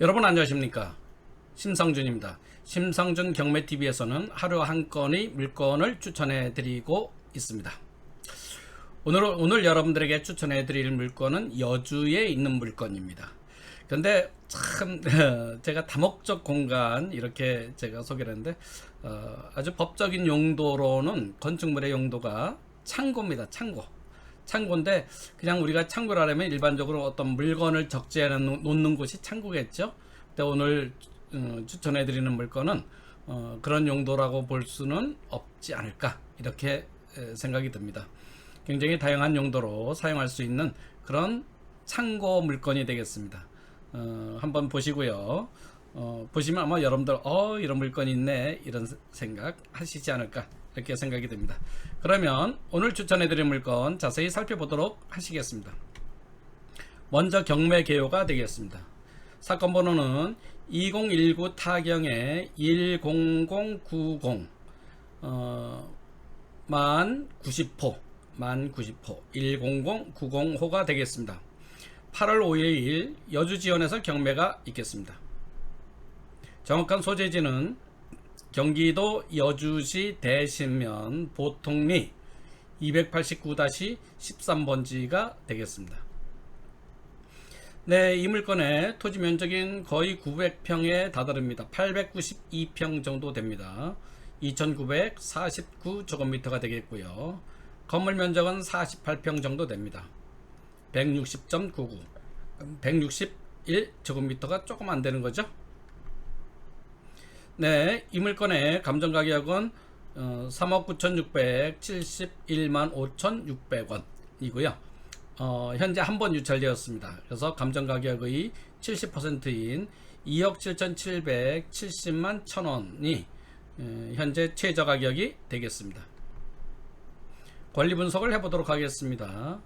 여러분 안녕하십니까? 심상준입니다. 심상준 경매TV에서는 하루 한 건의 물건을 추천해 드리고 있습니다. 오늘, 오늘 여러분들에게 추천해 드릴 물건은 여주에 있는 물건입니다. 근데 참 제가 다목적 공간 이렇게 제가 소개를 했는데 어, 아주 법적인 용도로는 건축물의 용도가 창고입니다 창고 창고인데 그냥 우리가 창고를 하려면 일반적으로 어떤 물건을 적재해 놓- 놓는 곳이 창고겠죠. 근데 오늘 어, 추천해 드리는 물건은 어, 그런 용도라고 볼 수는 없지 않을까 이렇게 에, 생각이 듭니다. 굉장히 다양한 용도로 사용할 수 있는 그런 창고 물건이 되겠습니다. 어, 한번 보시고요. 어, 보시면 아마 여러분들 어 이런 물건이 있네 이런 생각 하시지 않을까 이렇게 생각이 듭니다. 그러면 오늘 추천해드린 물건 자세히 살펴보도록 하시겠습니다. 먼저 경매 개요가 되겠습니다. 사건 번호는 2019 타경의 10090 어, 만 90호 만 90호 10090호가 되겠습니다. 8월 5일 여주 지원에서 경매가 있겠습니다. 정확한 소재지는 경기도 여주시 대신면 보통리 289-13번지가 되겠습니다. 네, 이 물건의 토지 면적인 거의 900평에 다다릅니다. 892평 정도 됩니다. 2949제곱미터가 되겠고요. 건물 면적은 48평 정도 됩니다. 160.99 161제곱미터가 조금 안 되는 거죠. 네, 이 물건의 감정 가격은 어, 3억 9,671만 5,600원이고요. 어, 현재 한 번 유찰되었습니다. 그래서 감정 가격의 70%인 2억 7,770만 1,000원이 현재 최저 가격이 되겠습니다. 권리 분석을 해보도록 하겠습니다.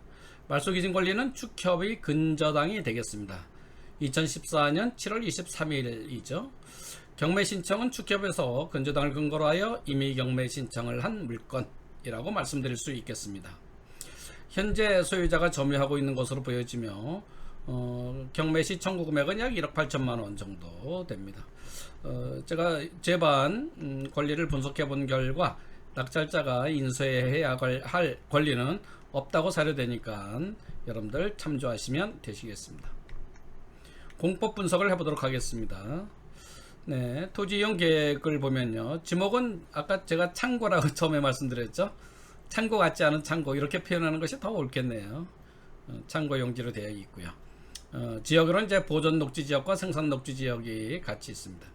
말소기준 권리는 축협의 근저당이 되겠습니다. 2014년 7월 23일이죠. 경매 신청은 축협에서 근저당을 근거로 하여 이미 경매 신청을 한 물건이라고 말씀드릴 수 있겠습니다. 현재 소유자가 점유하고 있는 것으로 보여지며 어, 경매 시 청구 금액은 약 1억 8천만 원 정도 됩니다. 어, 제가 제반 음, 권리를 분석해 본 결과 낙찰자가 인수해야 할 권리는 없다고 사료되니까 여러분들 참조하시면 되시겠습니다. 공법 분석을 해보도록 하겠습니다. 네, 토지 이용 계획을 보면요. 지목은 아까 제가 창고라고 처음에 말씀드렸죠. 창고 같지 않은 창고 이렇게 표현하는 것이 더 옳겠네요. 어, 창고 용지로 되어 있고요. 어, 지역으로는 이제 보존 녹지 지역과 생산 녹지 지역이 같이 있습니다.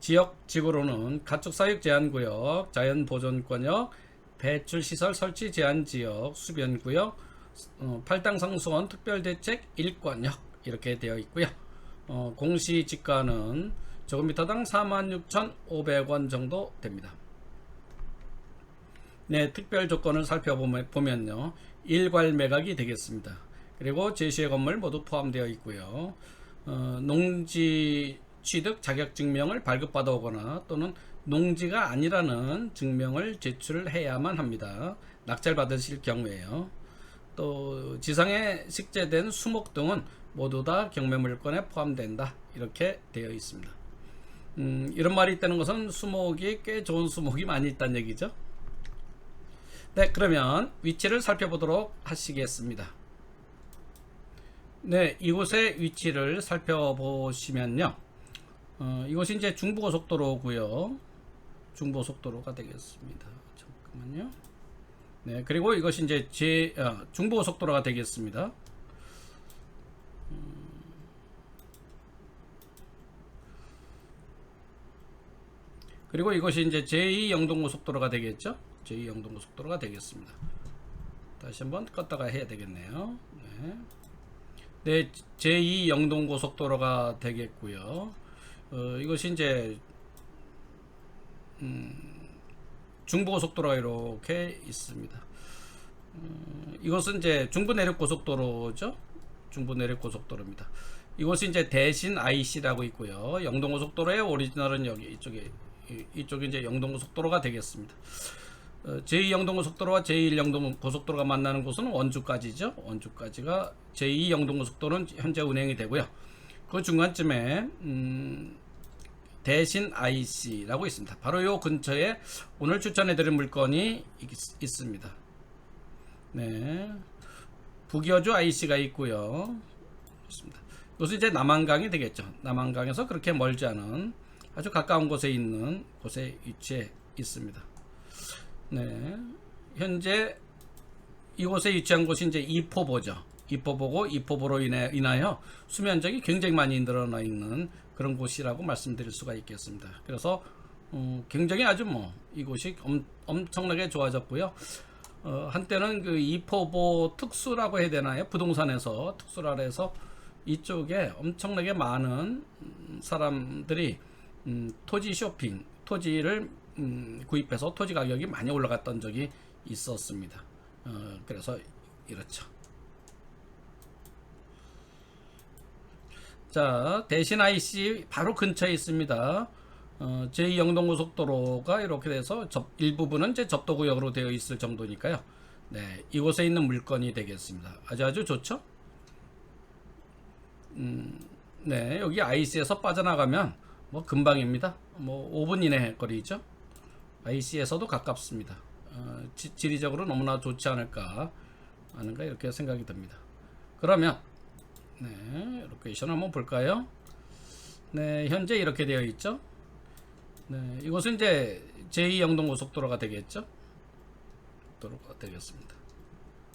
지역 지구로는 가축 사육 제한 구역, 자연 보존권역, 배출 시설 설치 제한 지역, 수변 구역, 어, 팔당 상수원 특별 대책 1권역 이렇게 되어 있고요. 어, 공시 지가는 제곱미터당 46,500원 정도 됩니다. 네, 특별 조건을 살펴보면요. 일괄 매각이 되겠습니다. 그리고 제시의 건물 모두 포함되어 있고요. 어, 농지 취득 자격 증명을 발급받아 오거나 또는 농지가 아니라는 증명을 제출해야만 합니다. 낙찰 받으실 경우에요. 또 지상에 식재된 수목 등은 모두 다 경매 물건에 포함된다. 이렇게 되어 있습니다. 음, 이런 말이 있다는 것은 수목이 꽤 좋은 수목이 많이 있다는 얘기죠. 네, 그러면 위치를 살펴보도록 하시겠습니다. 네, 이곳의 위치를 살펴보시면요. 어, 이곳이 이제 중부고속도로고요. 중부고속도로가 되겠습니다. 잠깐만요. 네, 그리고 이것이 이제 제 어, 중부고속도로가 되겠습니다. 그리고 이것이 이제 제2 영동고속도로가 되겠죠? 제2 영동고속도로가 되겠습니다. 다시 한번 껐다가 해야 되겠네요. 네. 네, 제2 영동고속도로가 되겠고요. 어, 이것이 이제 음, 중부고속도로가 이렇게 있습니다. 음, 이것은 이제 중부내륙고속도로죠. 중부내륙고속도로입니다. 이곳이 이제 대신 IC라고 있고요. 영동고속도로의 오리지널은 여기 이쪽에 이- 이쪽이 이제 영동고속도로가 되겠습니다. 어, 제2 영동고속도로와 제1 영동고속도로가 만나는 곳은 원주까지죠. 원주까지가 제2 영동고속도로는 현재 운행이 되고요. 그 중간쯤에 음, 대신 IC라고 있습니다. 바로 요 근처에 오늘 추천해드린 물건이 있, 있습니다. 네, 북여주 IC가 있고요. 있습니다. 이것은 이제 남한강이 되겠죠. 남한강에서 그렇게 멀지 않은 아주 가까운 곳에 있는 곳에 위치해 있습니다. 네, 현재 이곳에 위치한 곳이 이제 이포보죠. 이포보고 이포보로 인해, 인하여 수면적이 굉장히 많이 늘어나 있는 그런 곳이라고 말씀드릴 수가 있겠습니다. 그래서 어, 굉장히 아주 뭐 이곳이 엄, 엄청나게 좋아졌고요. 어, 한때는 그 이포보 특수라고 해야 되나요? 부동산에서 특수라 해서 이쪽에 엄청나게 많은 음, 사람들이 음, 토지 쇼핑, 토지를 음, 구입해서 토지 가격이 많이 올라갔던 적이 있었습니다. 어, 그래서 이렇죠. 자, 대신 IC 바로 근처에 있습니다. 어, 제2영동고속도로가 이렇게 돼서 접, 일부분은 이제 접도구역으로 되어 있을 정도니까요. 네, 이곳에 있는 물건이 되겠습니다. 아주 아주 좋죠? 음, 네, 여기 IC에서 빠져나가면 뭐 금방입니다. 뭐 5분 이내 거리죠. IC에서도 가깝습니다. 어, 지, 지리적으로 너무나 좋지 않을까 하는가 이렇게 생각이 듭니다. 그러면 네, 로케이션 한번 볼까요? 네, 현재 이렇게 되어 있죠. 네, 이곳은 이제 제2영동 고속도로가 되겠죠. 도로가 되겠습니다.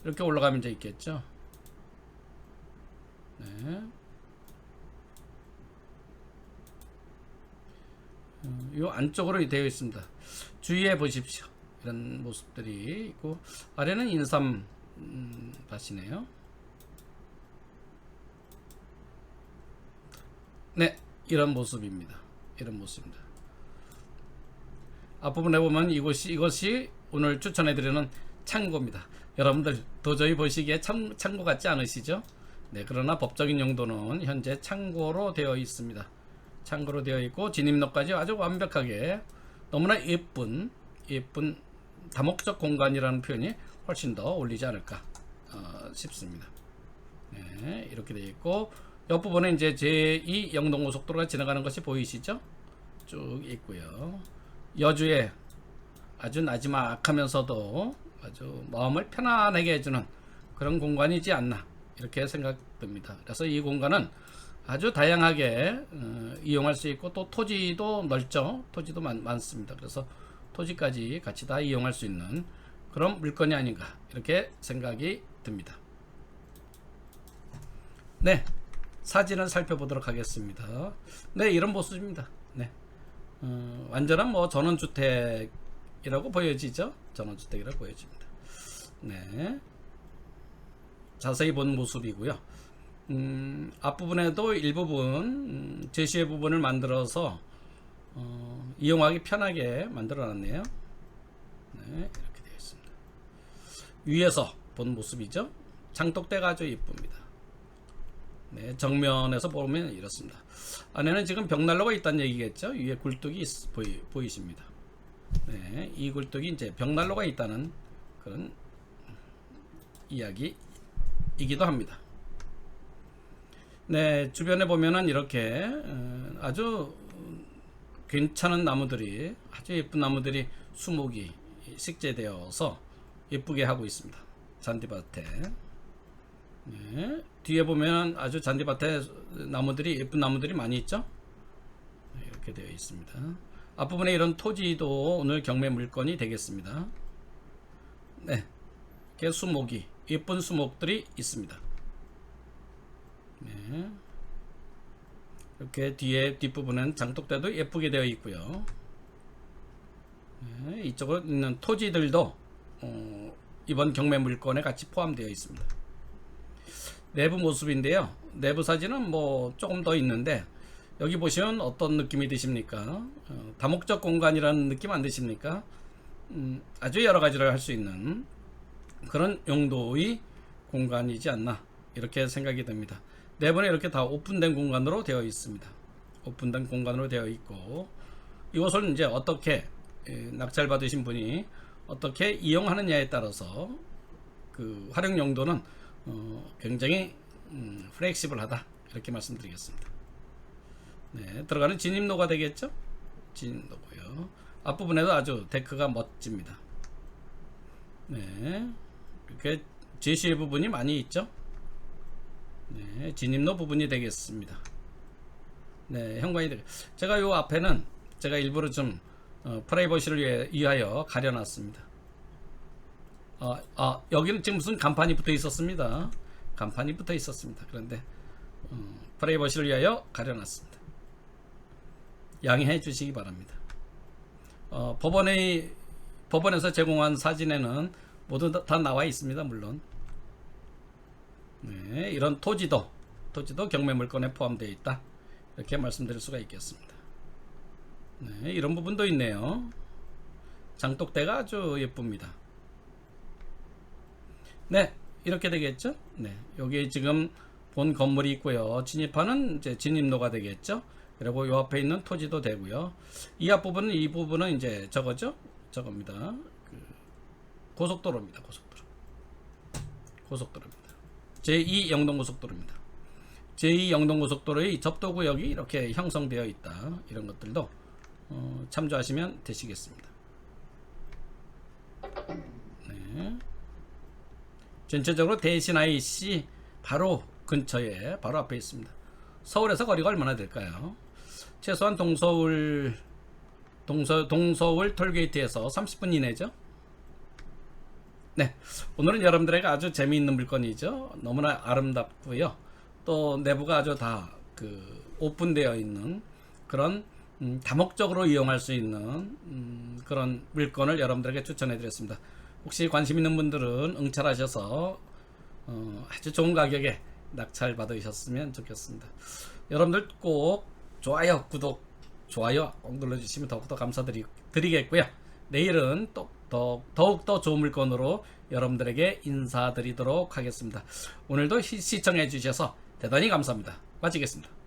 이렇게 올라가면 이제 있겠죠. 네. 이 안쪽으로 되어 있습니다. 주의해 보십시오. 이런 모습들이 있고 아래는 인삼 음, 밭이네요. 네, 이런 모습입니다. 이런 모습입니다. 앞부분에 보면 이곳이 이것이 오늘 추천해드리는 창고입니다. 여러분들 도저히 보시기에 참, 창고 같지 않으시죠? 네, 그러나 법적인 용도는 현재 창고로 되어 있습니다. 창고로 되어 있고 진입로까지 아주 완벽하게 너무나 예쁜 예쁜 다목적 공간이라는 표현이 훨씬 더 어울리지 않을까 어, 싶습니다. 네, 이렇게 되어 있고 옆부분에 이제 제2 영동고속도로가 지나가는 것이 보이시죠? 쭉 있고요. 여주에 아주 나지막하면서도 아주 마음을 편안하게 해주는 그런 공간이지 않나 이렇게 생각됩니다. 그래서 이 공간은 아주 다양하게 어, 이용할 수 있고 또 토지도 넓죠. 토지도 많, 많습니다. 그래서 토지까지 같이 다 이용할 수 있는 그런 물건이 아닌가 이렇게 생각이 듭니다. 네, 사진을 살펴보도록 하겠습니다. 네, 이런 모습입니다. 네, 어, 완전한 뭐 전원주택이라고 보여지죠. 전원주택이라고 보여집니다. 네, 자세히 본 모습이고요. 음, 앞부분에도 일부분 음, 제시의 부분을 만들어서 어, 이용하기 편하게 만들어 놨네요. 네, 이렇게 되어 있습니다. 위에서 본 모습이죠. 장독대가 아주 이쁩니다. 네, 정면에서 보면 이렇습니다. 안에는 지금 벽난로가 있다는 얘기겠죠. 위에 굴뚝이 있, 보이, 보이십니다. 네, 이 굴뚝이 이제 벽난로가 있다는 그런 이야기이기도 합니다. 네, 주변에 보면은 이렇게 어, 아주 괜찮은 나무들이 아주 예쁜 나무들이 수목이 식재되어서 예쁘게 하고 있습니다. 잔디밭에. 네, 뒤에 보면 아주 잔디밭에 나무들이 예쁜 나무들이 많이 있죠. 네, 이렇게 되어 있습니다. 앞부분에 이런 토지도 오늘 경매 물건이 되겠습니다. 네, 이렇게 수목이 예쁜 수목들이 있습니다. 네. 이렇게 뒤에 뒷부분은 장독대도 예쁘게 되어 있고요. 네, 이쪽으로 있는 토지들도 어, 이번 경매 물건에 같이 포함되어 있습니다. 내부 모습인데요. 내부 사진은 뭐 조금 더 있는데 여기 보시면 어떤 느낌이 드십니까? 어, 다목적 공간이라는 느낌 안 드십니까? 음, 아주 여러 가지를 할 수 있는 그런 용도의 공간이지 않나 이렇게 생각이 됩니다. 내부는 이렇게 다 오픈된 공간으로 되어 있습니다. 오픈된 공간으로 되어 있고 이것을 이제 어떻게 낙찰 받으신 분이 어떻게 이용하느냐에 따라서 그 활용 용도는 어 굉장히 음, 플렉시블하다 이렇게 말씀드리겠습니다. 네, 들어가는 진입로가 되겠죠? 진입로고요. 앞부분에도 아주 데크가 멋집니다. 네, 이렇게 제시의 부분이 많이 있죠? 네, 진입로 부분이 되겠습니다. 네, 현관이 되겠. 제가 요 앞에는 제가 일부러 좀 어, 프라이버시를 위해, 위하여 가려놨습니다. 어, 아, 여기는 지금 무슨 간판이 붙어 있었습니다. 간판이 붙어 있었습니다. 그런데 어, 프라이버시를 위하여 가려놨습니다. 양해해 주시기 바랍니다. 어, 법원의 법원에서 제공한 사진에는 모두 다, 다 나와 있습니다. 물론 네, 이런 토지도 토지도 경매 물건에 포함되어 있다. 이렇게 말씀드릴 수가 있겠습니다. 네, 이런 부분도 있네요. 장독대가 아주 예쁩니다. 네, 이렇게 되겠죠? 네, 여기 지금 본 건물이 있고요. 진입하는 이제 진입로가 되겠죠? 그리고 요 앞에 있는 토지도 되고요. 이 앞부분은 이 부분은 이제 저거죠? 저겁니다. 그 고속도로입니다. 고속도로. 고속도로입니다. 제2 영동고속도로입니다. 제2 영동고속도로의 접도구역이 이렇게 형성되어 있다. 이런 것들도 어, 참조하시면 되시겠습니다. 네. 전체적으로 대신 IC 바로 근처에 바로 앞에 있습니다. 서울에서 거리가 얼마나 될까요? 최소한 동서울 동서 동서울 톨게이트에서 30분 이내죠. 네, 오늘은 여러분들에게 아주 재미있는 물건이죠. 너무나 아름답고요. 또 내부가 아주 다 그 오픈되어 있는 그런 음, 다목적으로 이용할 수 있는 음, 그런 물건을 여러분들에게 추천해드렸습니다. 혹시 관심 있는 분들은 응찰하셔서 어, 아주 좋은 가격에 낙찰 받으셨으면 좋겠습니다. 여러분들 꼭 좋아요, 구독, 좋아요 꼭 눌러주시면 더욱더 감사드리겠고요. 내일은 또 더, 더욱 더 좋은 물건으로 여러분들에게 인사드리도록 하겠습니다. 오늘도 시- 시청해 주셔서 대단히 감사합니다. 마치겠습니다.